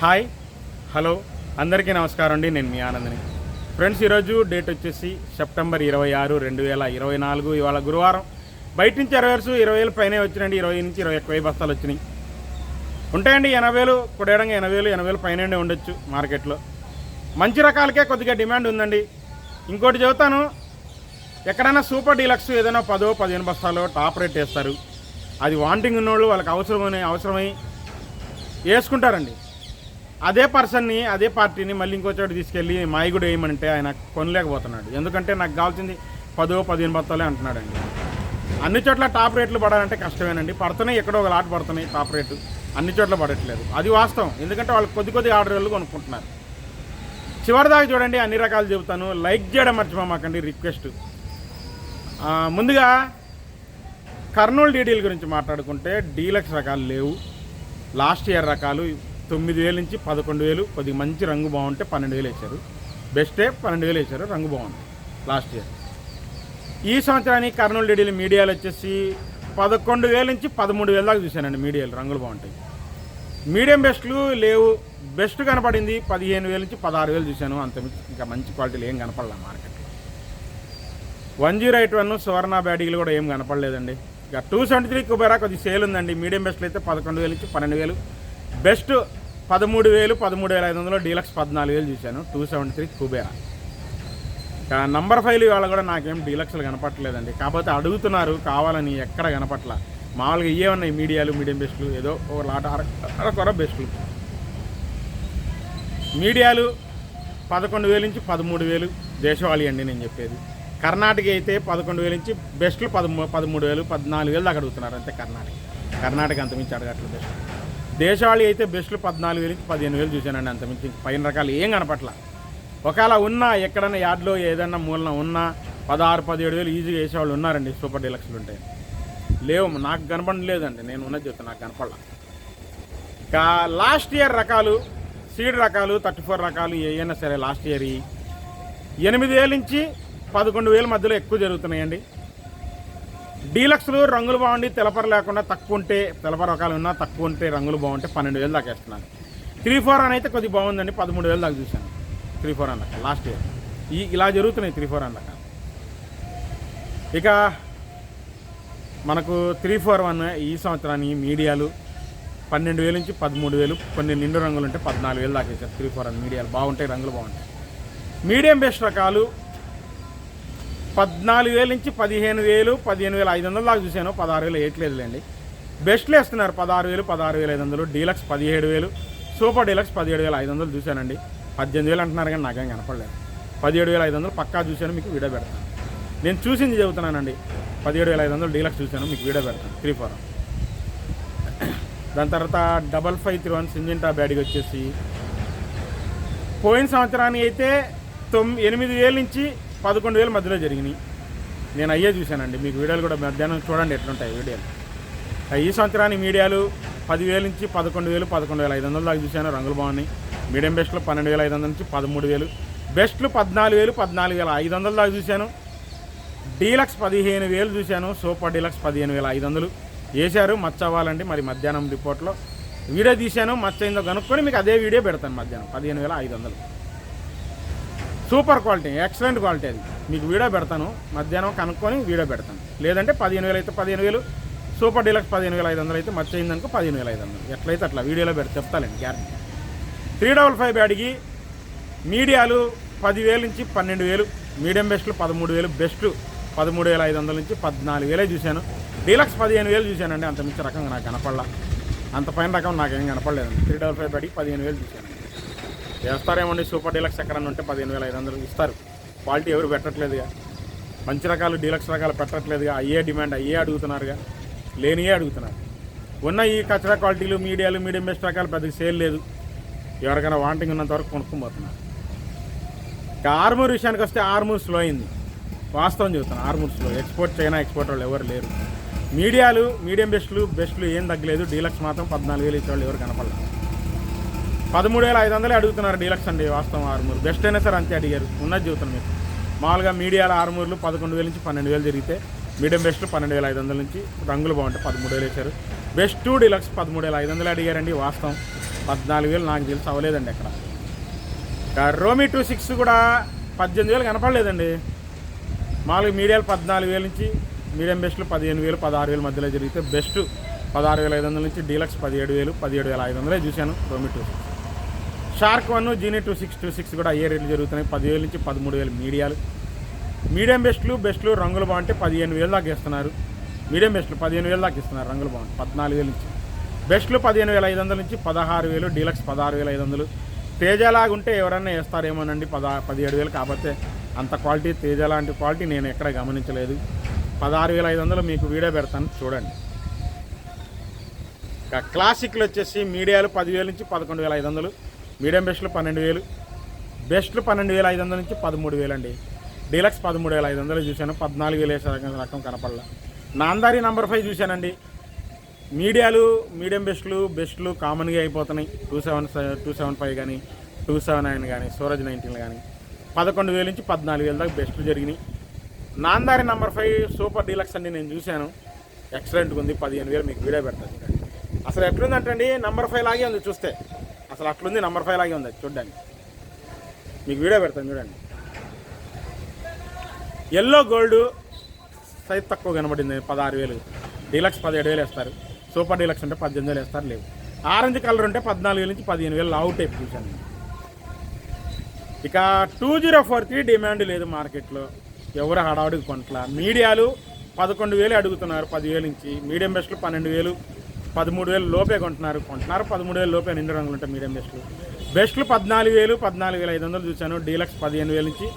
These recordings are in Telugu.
హాయ్ హలో అందరికీ నమస్కారం అండి. నేను మీ ఆనందని. ఫ్రెండ్స్ ఈరోజు డేట్ వచ్చేసి సెప్టెంబర్ ఇరవై ఆరు రెండు వేల ఇరవై నాలుగు. ఇవాళ గురువారం. బయట నుంచి ఇరవై వేలు ఇరవై వేలు పైన వచ్చినాయండి. ఇరవై నుంచి ఇరవై ఒక్క వెయ్యి బస్తాలు వచ్చినాయి. ఉంటాయండి ఎనభై వేలు కుడేయడంగా ఎనభై వేలు ఎనభై వేలు పైన ఉండొచ్చు మార్కెట్లో. మంచి రకాలకే కొద్దిగా డిమాండ్ ఉందండి. ఇంకోటి చెబుతాను ఎక్కడైనా సూపర్ డీలక్స్ ఏదైనా పదో పదిహేను బస్తాలు టాప్ రేట్ వేస్తారు. అది వాంటింగ్ ఉన్నోళ్ళు వాళ్ళకి అవసరమని అవసరమై వేసుకుంటారండి. అదే పర్సన్ని అదే పార్టీని మళ్ళీ ఇంకో చోటు తీసుకెళ్ళి మాయగుడు వేయమంటే ఆయన కొనలేకపోతున్నాడు. ఎందుకంటే నాకు కావాల్సింది పదో పదిహేను బత్తాలే అంటున్నాడండి. అన్ని చోట్ల టాప్ రేట్లు పడాలంటే కష్టమేనండి. పడుతున్నాయి ఎక్కడో ఒక లాట్ పడుతున్నాయి టాప్ రేటు. అన్ని చోట్ల పడట్లేదు. అది వాస్తవం. ఎందుకంటే వాళ్ళు కొద్ది కొద్ది ఆర్డర్లు కొనుక్కుంటున్నారు. చివరిదాకా చూడండి అన్ని రకాలు చెబుతాను. లైక్ చేయడం మర్చిపోమాకండి రిక్వెస్ట్. ముందుగా కర్నూలు డీడీల గురించి మాట్లాడుకుంటే డీలక్స్ రకాలు లేవు. లాస్ట్ ఇయర్ రకాలు తొమ్మిది వేలు నుంచి పదకొండు వేలు కొద్దిగా మంచి రంగు బాగుంటే పన్నెండు వేలు వేశారు. బెస్టే పన్నెండు వేలు వేశారు రంగు బాగుంది. లాస్ట్ ఇయర్ ఈ సంవత్సరానికి కర్నూలు డీడీలు మీడియాలు వచ్చేసి పదకొండు వేల నుంచి పదమూడు వేల దాకా చూశానండి మీడియాలు రంగులు బాగుంటాయి. మీడియం బెస్ట్లు లేవు బెస్ట్ కనపడింది పదిహేను వేల నుంచి పదహారు వేలు చూశాను అంత ఇంకా మంచి క్వాలిటీలు ఏం కనపడలే మార్కెట్లో. One zero eight one Suvarna బ్యాడీలు కూడా ఏం కనపడలేదండి. ఇక టూ సెవెంటీ త్రీ కుబేరా కొద్ది సేల్ ఉందండి మీడియం బెస్ట్లు అయితే పదకొండు వేలు నుంచి పన్నెండు వేలు. బెస్ట్ పదమూడు వేలు పదమూడు వేల ఐదు వందలు డీలక్స్ పద్నాలుగు వేలు చూశాను. Two seventy three Kubera. Number five ఇవాళ కూడా నాకేం డీలక్స్లు కనపట్లేదండి కాకపోతే అడుగుతున్నారు కావాలని ఎక్కడ కనపట్ల. మామూలుగా ఇవే ఉన్నాయి మీడియాలు మీడియం బెస్ట్లు ఏదో ఒక లాట అర- అరకొర బెస్ట్లు. మీడియాలు పదకొండు వేలు నుంచి పదమూడు వేలు దేశవాళీ అండి నేను చెప్పేది. కర్ణాటక అయితే పదకొండు వేలు నుంచి బెస్ట్లు పదమూ పదమూడు వేలు పద్నాలుగు వేలు దాకా అడుగుతున్నారు అంతే కర్ణాటక. కర్ణాటక అంతమించి అడగట్లేదు బెస్ట్ దేశవాళీ అయితే బెస్ట్లు పద్నాలుగు వేలు పదిహేను వేలు చూశానండి అంతమించి పైన రకాలు ఏం కనపట్ల. ఒకవేళ ఉన్నా ఎక్కడైనా యార్డ్లో ఏదైనా మూలన ఉన్నా పదహారు పదిహేడు వేలు ఈజీగా వేసేవాళ్ళు ఉన్నారండి సూపర్ డీలక్స్లు ఉంటాయి లేవు నాకు కనపడడం లేదండి నేను ఉన్నది చెప్తాను నాకు కనపడలా. ఇంకా లాస్ట్ ఇయర్ రకాలు సీడ్ రకాలు థర్టీ ఫోర్ రకాలు ఏవైనా సరే లాస్ట్ ఇయర్ ఈ ఎనిమిది వేల నుంచి పదకొండు వేల మధ్యలో ఎక్కువ జరుగుతున్నాయండి. డీలక్స్లు రంగులు బాగుండి తెలపర లేకుండా తక్కువ ఉంటే తెలపర రకాలు ఉన్నా తక్కువ ఉంటే రంగులు బాగుంటే పన్నెండు వేలు దాకా వేస్తున్నాను. త్రీ ఫోర్ అని అయితే కొద్దిగా బాగుందండి పదమూడు వేలు దాకా చూశాను. త్రీ ఫోర్ అన్నాక లాస్ట్ ఇయర్. ఈ ఇలా జరుగుతున్నాయి త్రీ ఫోర్ అన్నాక ఇక మనకు త్రీ ఫోర్ వన్ ఈ సంవత్సరాన్ని మీడియాలు పన్నెండు వేలు నుంచి పదమూడు వేలు కొన్ని నిండు రంగులు ఉంటే పద్నాలుగు వేలు దాకా ఇచ్చారు త్రీ ఫోర్ వన్ మీడియాలు బాగుంటాయి రంగులు బాగుంటాయి. మీడియం బెస్ట్ రకాలు పద్నాలుగు వేల నుంచి పదిహేను వేలు పదిహేను వేల ఐదు వందలు దాకా చూశాను. పదహారు వేలు వేయట్లేదులేండి బెస్ట్లు వేస్తున్నారు. పదహారు వేలు పదహారు వేల ఐదు వందలు. డీలక్స్ పదిహేడు వేలు. సూపర్ డీలక్స్ పదిహేడు వేల ఐదు వందలు చూశానండి. పద్దెనిమిది వేలు అంటున్నారు కానీ నాకేం కనపడలేదు. పదిహేడు వేల ఐదు వందలు పక్కా చూశాను మీకు వీడియో పెడతాను. నేను చూసింది చెబుతున్నానండి. పదిహేడు వేల ఐదు వందలు డీలక్స్ చూశాను మీకు వీడియో పెడతాను. Three four. దాని తర్వాత double five three one Syngenta బ్యాడ్కి వచ్చేసి పోయిన సంవత్సరానికి అయితే తొమ్మి ఎనిమిది వేల నుంచి పదకొండు వేల మధ్యలో జరిగినాయి. నేను అయ్యే చూశానండి. మీకు వీడియోలు కూడా మధ్యాహ్నం చూడండి ఎట్లుంటాయి వీడియోలు. ఈ సంవత్సరానికి మీడియాలు పదివేల నుంచి పదకొండు వేలు పదకొండు వేల ఐదు వందల దాకా చూశాను. రంగులు బాగున్నాయి. మీడియం బెస్ట్లు పన్నెండు వేల ఐదు వందల నుంచి పదమూడు వేలు. బెస్ట్లు పద్నాలుగు వేలు పద్నాలుగు వేల ఐదు వందల దాకా చూశాను. డీలక్స్ పదిహేను వేలు చూశాను. సూపర్ డీలక్స్ పదిహేను వేల ఐదు వందలు. వేశారు. మచ్చ అవ్వాలండి. మరి మధ్యాహ్నం రిపోర్ట్లో వీడియో తీశాను. మచ్చ అయిందో కనుక్కొని మీకు అదే వీడియో పెడతాను మధ్యాహ్నం. పదిహేను వేల ఐదు వందలు. సూపర్ క్వాలిటీ ఎక్సలెంట్ క్వాలిటీ అది. మీకు వీడియో పెడతాను. మధ్యాహ్నం కనుక్కొని వీడియో పెడతాను. లేదంటే పదిహేను వేలు అయితే పదిహేను వేలు సూపర్ డీలక్స్ పదిహేను వేల ఐదు వందలు అయితే మచ్చ అయిందనుకో పదిహేను వేల ఐదు వందలు. ఎట్లయితే అట్లా వీడియోలో పెట్టి చెప్తాలండి గ్యారంటీ త్రీ డబల్ ఫైవ్ బ్యాడ్కి మీడియాలు పదివేలు నుంచి పన్నెండు వేలు మీడియం బెస్ట్లు పదమూడు వేలు బెస్ట్ పదమూడు వేల ఐదు వందల నుంచి పద్నాలుగు వేలే చూశాను. డీలక్స్ పదిహేను వేలు చూశానండి అంత మించి రకంగా నాకు కనపడలా. అంత పైన రకం నాకేం కనపడలేదండి. త్రీ డబల్ ఫైవ్ అడిగి పదిహేను వేలు చూశాను. వేస్తారేమండి సూపర్ డీలక్స్ ఎక్కడన్నా ఉంటే పదిహేను వేల ఐదు వందలు ఇస్తారు. క్వాలిటీ ఎవరు పెట్టట్లేదుగా. మంచి రకాలు డీలక్స్ రకాలు పెట్టట్లేదుగా. అయ్యే డిమాండ్ అయ్యే అడుగుతున్నారుగా. లేనియే అడుగుతున్నారు. ఉన్న ఈ కచరా క్వాలిటీలు మీడియాలు మీడియం బెస్ట్ రకాలు పెద్దగా సేల్ లేదు. ఎవరికైనా వాంటింగ్ ఉన్నంత వరకు కొనుక్కోబోతున్నారు ఇక ఆర్మూర్ విషయానికి వస్తే ఆర్మూర్ స్లో అయింది. వాస్తవం చెబుతాను Armoor slow. Export China export వాళ్ళు ఎవరు లేరు. మీడియాలు మీడియం బెస్ట్లు బెస్ట్లు ఏం తగ్గలేదు. డీలక్స్ మాత్రం పద్నాలుగు వేలు ఇచ్చేవాళ్ళు ఎవరు కనపడలేదు. పదమూడు వేల ఐదు వందలే అడుగుతున్నారు డీలక్స్ అండి వాస్తవం ఆరుమూరు. బెస్ట్ అయినా సరే అంతే అడిగారు. ఉన్నది చెబుతాను మీకు. మామూలుగా మీడియాల ఆరుమూరులు పదకొండు వేల నుంచి పన్నెండు వేలు జరిగితే మీడియం బెస్ట్ పన్నెండు వేల ఐదు వందల నుంచి రంగులు బాగుంటాయి. పదమూడు వేలు వేశారు. బెస్ట్ డీలక్స్ పదమూడు వేల ఐదు వందలు అడిగారండి వాస్తవం. పద్నాలుగు వేలు నాకు తెలిసి అవ్వలేదండి అక్కడ రోమి టూ సిక్స్ కూడా పద్దెనిమిది వేలు కనపడలేదండి. మామూలుగా మీడియాలు పద్నాలుగు వేల నుంచి మీడియం బెస్ట్లు పదిహేను వేలు పదహారు వేల మధ్యలో జరిగితే బెస్ట్ పదహారు వేల ఐదు వందల నుంచి డీలక్స్ పదిహేడు వేలు పదిహేడు వేల ఐదు వందలే చూశాను రోమి టూ సిక్స్. షార్క్ వన్ జీనీ టూ సిక్స్ టూ సిక్స్ కూడా ఏ రేట్లు జరుగుతున్నాయి. పదివేలు నుంచి పదమూడు వేలు మీడియాలు. మీడియం బెస్ట్లు బెస్ట్లు రంగులు బాగుంటే పదిహేను వేలు దాకా ఇస్తున్నారు. మీడియం బెస్ట్లు పదిహేను వేలు దాకా ఇస్తున్నారు రంగులు బాగుంటాయి పద్నాలుగు వేలు నుంచి. బెస్ట్లు పదిహేను వేల ఐదు వందల నుంచి పదహారు వేలు డీలక్స్ పదహారు వేల ఐదు వందలు. తేజలాగా ఉంటే ఎవరన్నా వేస్తారేమోనండి పద పదిహేడు వేలు కాకపోతే అంత క్వాలిటీ తేజ లాంటి క్వాలిటీ నేను ఎక్కడ గమనించలేదు. పదహారు వేల ఐదు వందలు మీకు వీడియో పెడతాను చూడండి. ఇంకా క్లాసిక్లు వచ్చేసి మీడియాలు పదివేల నుంచి పదకొండు వేల ఐదు వందలు. మీడియం బెస్ట్లు పన్నెండు వేలు. బెస్ట్లు పన్నెండు వేల ఐదు వందల నుంచి పదమూడు వేలు అండి. డీలక్స్ పదమూడు వేల ఐదు వందలు చూశాను. పద్నాలుగు వేల వేసే రకం రకం కనపడలా. నాందారి నంబర్ ఫైవ్ చూశానండి. మీడియాలు మీడియం బెస్ట్లు బెస్ట్లు కామన్గా అయిపోతున్నాయి. Two seven two seven five కానీ టూ సెవెన్ నైన్ కానీ సూరజ్ నైన్టీన్ కానీ పదకొండు వేల నుంచి పద్నాలుగు వేల దాకా బెస్ట్లు జరిగినాయి. Namdhari number five super deluxe అండి నేను చూశాను. ఎక్సలెంట్గా ఉంది. పదిహేను వేలు మీకు వీడియో పెడతాను. అసలు ఎట్లుందంటే అండి నంబర్ ఫైవ్ లాగే ఉంది చూస్తే. అసలు అట్లుంది నంబర్ ఫైవ్ లాగే ఉంది చూడ్డానికి. చూడండి మీకు వీడియో పెడతాను చూడండి. ఎల్లో గోల్డ్ సైజ్ తక్కువ కనబడింది పదహారు వేలు. డీలక్స్ పదిహేడు వేలు వేస్తారు. సూపర్ డీలక్స్ అంటే పద్దెనిమిది వేలు వేస్తారు లేవు. ఆరెంజ్ కలర్ ఉంటే పద్నాలుగు వేల నుంచి పదిహేను వేలు అవుట్ టైప్ చూశాను ఇక two zero four three demand లేదు మార్కెట్లో. ఎవరు హడావుడికి కొంట్ల మీడియాలు పదకొండు వేలు అడుగుతున్నారు పదివేలు నుంచి. మీడియం బెస్ట్లు పన్నెండు వేలు. పదమూడు వేలు లోపే కొంటున్నారు. కొంటున్నారు పదమూడు వేలు లోపే నిండు రంగులు ఉంటాయి మీడియం బెస్ట్లు. బెస్ట్లు పద్నాలుగు వేలు పద్నాలుగు వేల ఐదు వందలు చూశాను. డీలక్స్ పదిహేను వేల నుంచి.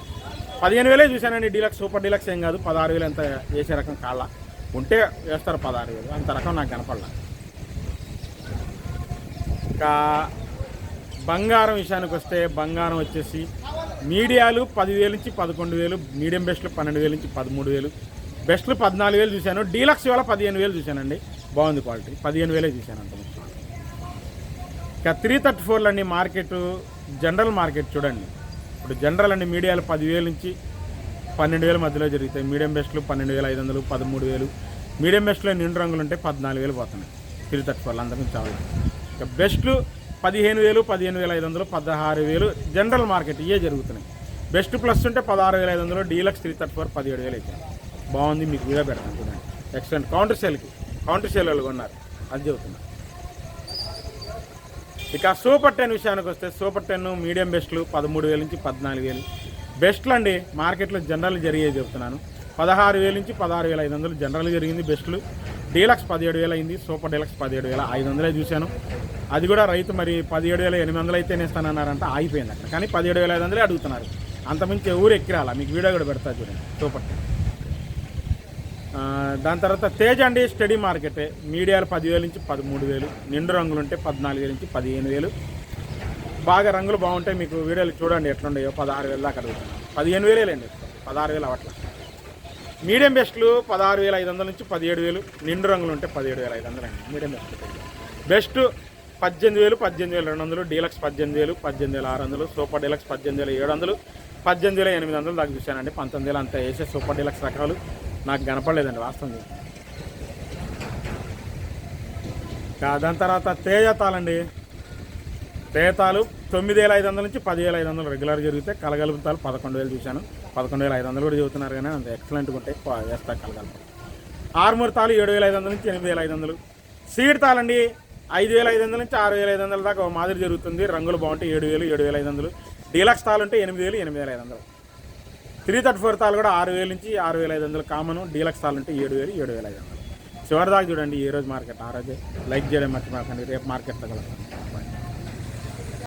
పదిహేను వేలే చూశానండి డీలక్స్ సూపర్ డీలక్స్ ఏం కాదు. పదహారు వేలు ఎంత వేసే రకం కాళ్ళ. ఉంటే వేస్తారు పదహారు వేలు. అంత రకం నాకు కనపడలా. ఇంకా బంగారం విషయానికి వస్తే బంగారం వచ్చేసి మీడియాలు పదివేలు నుంచి పదకొండు వేలు మీడియం బెస్ట్లు పన్నెండు వేలు నుంచి పదమూడు వేలు. బెస్ట్లు పద్నాలుగు వేలు చూశాను. డీలక్స్ వల్ల పదిహేను వేలు చూశానండి. బాగుంది క్వాలిటీ. పదిహేను వేలే చూశాను అంత ఇక త్రీ థర్టీ ఫోర్లు అండి మార్కెట్ జనరల్ మార్కెట్ చూడండి. ఇప్పుడు జనరల్ అండి మీడియాలు పదివేలు నుంచి పన్నెండు వేల మధ్యలో జరుగుతాయి. మీడియం బెస్ట్లు పన్నెండు వేల ఐదు వందలు పదమూడు వేలు. మీడియం బెస్ట్లో నిండు రంగులు ఉంటే పద్నాలుగు వేలు పోతున్నాయి. త్రీ థర్టీ ఫోర్లు అందరికీ చాలా. ఇక బెస్ట్లు పదిహేను వేలు పదిహేను వేల ఐదు వందలు పదహారు వేలు జనరల్ మార్కెట్ ఇవే జరుగుతున్నాయి. బెస్ట్ ప్లస్ ఉంటే పదహారు వేల ఐదు వందలు డీలక్స్ త్రీ థర్టీ ఫోర్ పదిహేడు వేలు అయితే. బాగుంది మీకు వీడియో పెడతాను చూడండి. ఎక్సలెంట్ కౌంటర్ సేల్కి కౌంటర్ సేల్ కొన్నారు. అది చెబుతున్నా. ఇక సూపర్ టెన్ విషయానికి వస్తే సూపర్ టెన్ మీడియం బెస్ట్లు పదమూడు వేల నుంచి పద్నాలుగు వేలు. బెస్ట్లు అండి మార్కెట్లో జనరల్ జరిగేది చెప్తున్నాను పదహారు వేల నుంచి పదహారు వేల ఐదు వందలు జనరల్ జరిగింది బెస్ట్లు. డీలక్స్ పదిహేడు వేలు అయింది సూపర్ డీలక్స్ పదిహేడు వేల ఐదు వందలే చూశాను. అది కూడా రైతు మరి పదిహేడు వేల ఎనిమిది వందలు అయితే ఇస్తానన్నారంట ఆగిపోయింది అక్కడ కానీ పదిహేడు వేల ఐదు వందలే అడుగుతున్నారు. అంతమించి ఊరు ఎక్కిరాలా? మీకు వీడియో కూడా పెడతా చూడండి. Super ten. దాని తర్వాత తేజ్ అండి స్టడీ మార్కెటే. మీడియాలు పదివేలు నుంచి పదమూడు వేలు. నిండు రంగులు ఉంటే పద్నాలుగు వేలు నుంచి పదిహేను వేలు. బాగా రంగులు బాగుంటాయి మీకు వీడియోలు చూడండి ఎట్లుండయో. పదహారు వేలు దాకా అడుగుతున్నాను పదిహేను వేలేలేండి. పదహారు వేలు అవట్ల మీడియం బెస్ట్లు పదహారు వేల ఐదు వందల నుంచి పదిహేడు వేలు. నిండు రంగులు ఉంటే పదిహేడు వేల ఐదు వందలు అండి మీడియం బెస్ట్. బెస్ట్ పద్దెనిమిది వేలు పద్దెనిమిది వేల రెండు వందలు. డీలక్స్ పద్దెనిమిది వేలు పద్దెనిమిది వేల ఆరు వందలు. సూపర్ డీలక్స్ పద్దెనిమిది వేల ఏడు వందలు. పద్దెనిమిది వేల ఎనిమిది వందలు దాకా చూశానండి. పంతొమ్మిది వేలు అంతా వేసే సూపర్ డీలక్స్ రకాలు. నాకు కనపడలేదండి వాస్తవం దాని తర్వాత తేజతాలండి తేతాలు తొమ్మిది వేల ఐదు వందల నుంచి పదివేల ఐదు వందలు రెగ్యులర్ జరిగితే కలగలుపుతాలు పదకొండు వేలు చూశాను. పదకొండు వేల ఐదు వందలు కూడా చెబుతున్నారు కానీ అంత ఎక్సలెంట్గా ఉంటాయి వేస్తా కలగలుపు. ఆరుమూరు తాలు ఏడు వేల ఐదు వందల నుంచి ఎనిమిది వేల ఐదు వందలు. సీడ్ తాలండి ఐదు వేల ఐదు వందల నుంచి ఆరు వేల ఐదు వందల దాకా మాదిరి జరుగుతుంది. రంగులు బాగుంటాయి ఏడు వేలు ఏడు వేల ఐదు వందలు. డీలక్స్ తాలు ఉంటే ఎనిమిది వేలు ఎనిమిది వేల ఐదు వందలు. త్రీ థర్టీ ఫోర్ తాలు కూడా ఆరు వేల నుంచి ఆరు వేల ఐదు వందలు కామన్ డీలక్స్ తాలు ఉంటే ఏడు వేలు ఏడు వేల ఐదు వందలు. చివరిదాకా చూడండి ఈ రోజు మార్కెట్ ఆ రోజే. లైక్ చేయడం మర్చిపోకండి రేపు మార్కెట్ తగలదు